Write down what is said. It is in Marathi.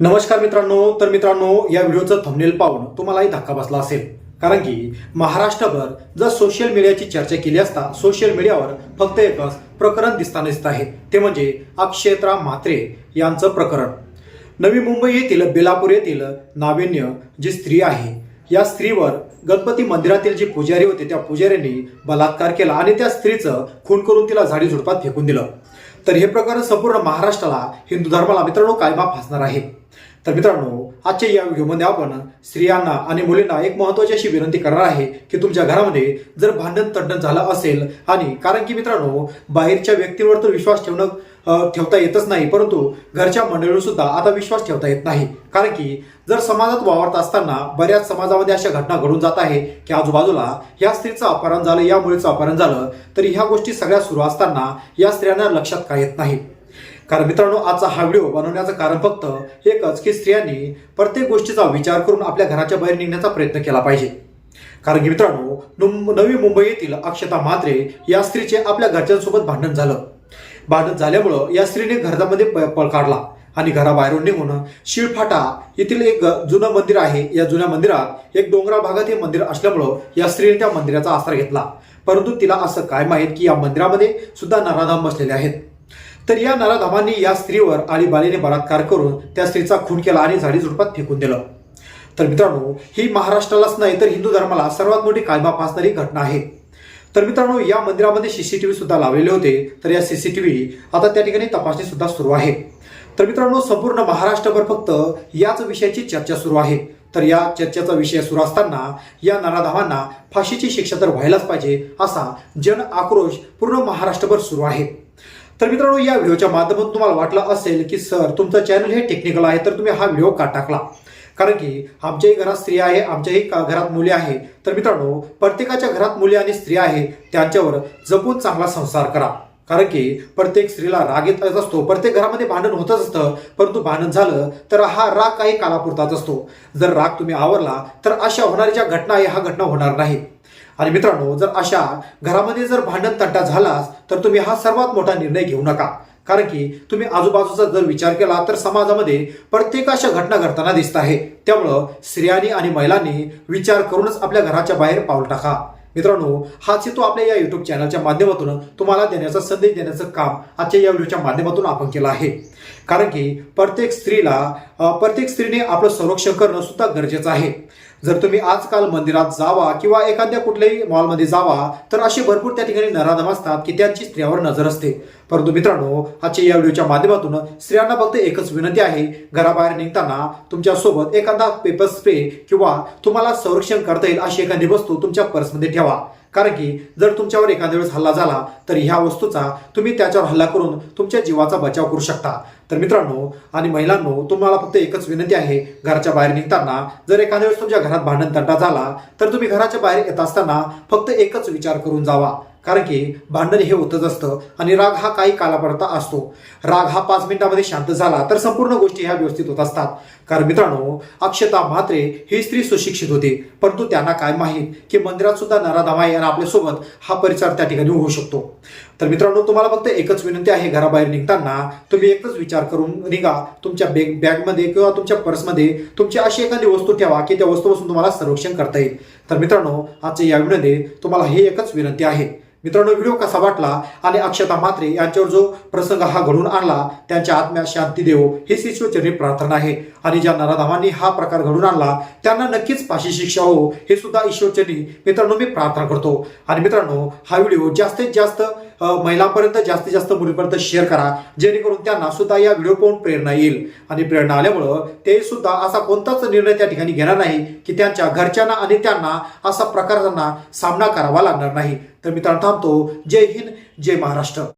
नमस्कार मित्रांनो तर मित्रांनो या व्हिडिओचं थंबनेल पाहून तुम्हालाही धक्का बसला असेल. कारण की महाराष्ट्रभर जर सोशल मीडियाची चर्चा केली असता सोशल मीडियावर फक्त एकच प्रकरण दिसताना दिसत आहे. ते म्हणजे अक्षेत्रा म्हात्रे यांचं प्रकरण. नवी मुंबई येथील बेलापूर येथील नाविन्य जी स्त्री आहे या स्त्रीवर गणपती मंदिरातील जे पुजारी होते त्या पुजाऱ्यांनी बलात्कार केला आणि त्या स्त्रीचं खून करून तिला झाडी झुडपात फेकून दिलं. तर हे प्रकरण संपूर्ण महाराष्ट्राला हिंदू धर्माला मित्रांनो कायमा फासणार आहे. तर मित्रांनो आजच्या या व्हिडिओमध्ये आपण स्त्रियांना आणि मुलींना एक महत्वाची अशी विनंती करणार आहे की तुमच्या घरामध्ये जर भांडण तंडण झालं असेल आणि कारण की मित्रांनो बाहेरच्या व्यक्तींवर तर विश्वास ठेवणं ठेवता येतच नाही परंतु घरच्या मंडळीवर सुद्धा आता विश्वास ठेवता येत नाही. कारण की जर समाजात वावरत असताना बऱ्याच समाजामध्ये अशा घटना घडून जात आहे की आजूबाजूला या स्त्रीचं अपहरण झालं या मुलीचं अपहरण झालं तरी ह्या गोष्टी सगळ्या सुरू असताना या स्त्रियांना लक्षात का येत नाही कारण मित्रांनो आजचा हा व्हिडिओ बनवण्याचं कारण फक्त एकच की स्त्रियांनी प्रत्येक गोष्टीचा विचार करून आपल्या घराच्या बाहेर निघण्याचा प्रयत्न केला पाहिजे. कारण की मित्रांनो नवी मुंबई येथील अक्षता म्हात्रे या स्त्रीचे आपल्या घरच्यांसोबत भांडण झालं. भांडण झाल्यामुळं या स्त्रीने घरामध्ये प- पळ काढला आणि घराबाहेरून निघून शिळफाटा येथील एक जुनं मंदिर आहे. या जुन्या मंदिरात एक डोंगराळ भागात हे मंदिर असल्यामुळं या स्त्रीने त्या मंदिराचा आसार घेतला. परंतु तिला असं काय माहीत की या मंदिरामध्ये सुद्धा नराधाम बसलेले आहेत. तर या नराधामांनी या स्त्रीवर आळीबाळीने बलात्कार करून त्या स्त्रीचा खून केला आणि झाडी झुडपात फेकून दिलं. तर मित्रांनो ही महाराष्ट्रालाच नाही तर हिंदू धर्माला सर्वात मोठी कायमा फासणारी घटना आहे. तर मित्रांनो या मंदिरामध्ये सीसीटीव्ही सुद्धा लावलेले होते. तर या सीसीटीव्ही आता त्या ठिकाणी तपासणी सुद्धा सुरू आहे. तर मित्रांनो संपूर्ण महाराष्ट्रभर फक्त याच विषयाची चर्चा सुरू आहे. तर या चर्चेचा विषय सुरू असताना या नराधामांना फाशीची शिक्षा तर व्हायलाच पाहिजे असा जन आक्रोश पूर्ण महाराष्ट्रभर सुरू आहे. तर मित्रांनो या व्हिडिओच्या माध्यमातून तुम्हाला वाटलं असेल की सर तुमचं चॅनल हे टेक्निकल आहे तर तुम्ही हा व्हिडिओ का टाकला? कारण की आमच्याही घरात स्त्री आहे आमच्याही घरात मुली आहे. तर मित्रांनो प्रत्येकाच्या घरात मुली आणि स्त्री आहे त्यांच्यावर जपून चांगला संसार करा. कारण की प्रत्येक स्त्रीला राग येत असतो प्रत्येक घरामध्ये भांडण होतच असतं परंतु भांडण झालं तर हा राग काही कालापुरताच असतो. जर राग तुम्ही आवरला तर अशा होणाऱ्या ज्या घटना आहे हा घटना होणार नाही. आणि मित्रांनो जर अशा घरामध्ये जर भांडण तंटा झालास तर तुम्ही हा सर्वात मोठा निर्णय घेऊ नका. कारण की तुम्ही आजूबाजूचा जर विचार केला तर समाजामध्ये प्रत्येक अशा घटना घडताना दिसत आहे. त्यामुळं स्त्रियांनी आणि महिलांनी विचार करूनच आपल्या घराच्या बाहेर पाऊल टाका. मित्रांनो हाच हेतू आपल्या या युट्यूब चॅनलच्या माध्यमातून तुम्हाला देण्याचा संदेश देण्याचं काम आजच्या या व्हिडिओच्या माध्यमातून आपण केलं आहे. कारण की प्रत्येक स्त्रीला प्रत्येक स्त्रीने आपलं संरक्षण करणं सुद्धा गरजेचं आहे. जर तुम्ही आजकाल मंदिरात जावा किंवा एखाद्या कुठल्याही मॉलमध्ये जावा तर असे भरपूर त्या ठिकाणी नराधम असतात की त्यांची स्त्रियावर नजर असते. परंतु मित्रांनो आजच्या या व्हिडिओच्या माध्यमातून स्त्रियांना फक्त एकच विनंती आहे घराबाहेर निघताना तुमच्यासोबत एखादा पेपर स्प्रे किंवा तुम्हाला संरक्षण करता येईल अशी एखादी वस्तू तुमच्या पर्समध्ये ठेवा. कारण की जर तुमच्यावर एखाद्या वेळेस हल्ला झाला तर ह्या वस्तूचा तुम्ही त्याच्यावर हल्ला करून तुमच्या जीवाचा बचाव करू शकता. तर मित्रांनो आणि महिलांनो तुम्हाला फक्त एकच विनंती आहे घराच्या बाहेर निघताना. जर एखाद्या वेळेस तुमच्या घरात भांडण तंटा झाला तर तुम्ही घराच्या बाहेर येत असताना फक्त एकच विचार करून जावा. कारण की भांडण हे होतच असतं आणि राग हा काही कालापर्यंत असतो. राग हा पाच मिनिटामध्ये शांत झाला तर संपूर्ण गोष्टी ह्या व्यवस्थित होत असतात. कारण मित्रांनो अक्षता म्हात्रे ही स्त्री सुशिक्षित होती. परंतु त्यांना काय माहीत की मंदिरात सुद्धा नराधामा आहे आणि आपल्यासोबत हा परिसर त्या ठिकाणी होऊ शकतो. तर मित्रांनो तुम्हाला फक्त एकच विनंती आहे घराबाहेर निघताना तुम्ही एकच विचार करून निघा. तुमच्या बॅग बॅगमध्ये किंवा तुमच्या पर्समध्ये तुमची अशी एखादी वस्तू ठेवा की त्या वस्तूपासून तुम्हाला संरक्षण करता येईल. तर मित्रांनो आजच्या या व्हिडिओमध्ये तुम्हाला ही एकच विनंती आहे. मित्रांनो व्हिडिओ कसा वाटला? आणि अक्षता मात्रे यांच्यावर जो प्रसंग हा घडून आणला त्यांच्या आत्म्या शांती देव ही ईश्वरचरणी प्रार्थना आहे. आणि ज्या नराधामांनी हा प्रकार घडून आणला त्यांना नक्कीच फाशी शिक्षा हो हे सुद्धा ईश्वरचरणी. मित्रांनो मी प्रार्थना करतो. आणि मित्रांनो हा व्हिडिओ जास्तीत जास्त महिलांपर्यंत जास्तीत जास्त मुलींपर्यंत शेअर करा. जेणेकरून त्यांना सुद्धा या व्हिडिओ पाहून प्रेरणा येईल. आणि प्रेरणा आल्यामुळं ते सुद्धा असा कोणताच निर्णय त्या ठिकाणी घेणार नाही की त्यांच्या घरच्यांना आणि त्यांना असा प्रकार त्यांना सामना करावा लागणार नाही. तर मित्रांनो थांबतो. जय हिंद जय महाराष्ट्र.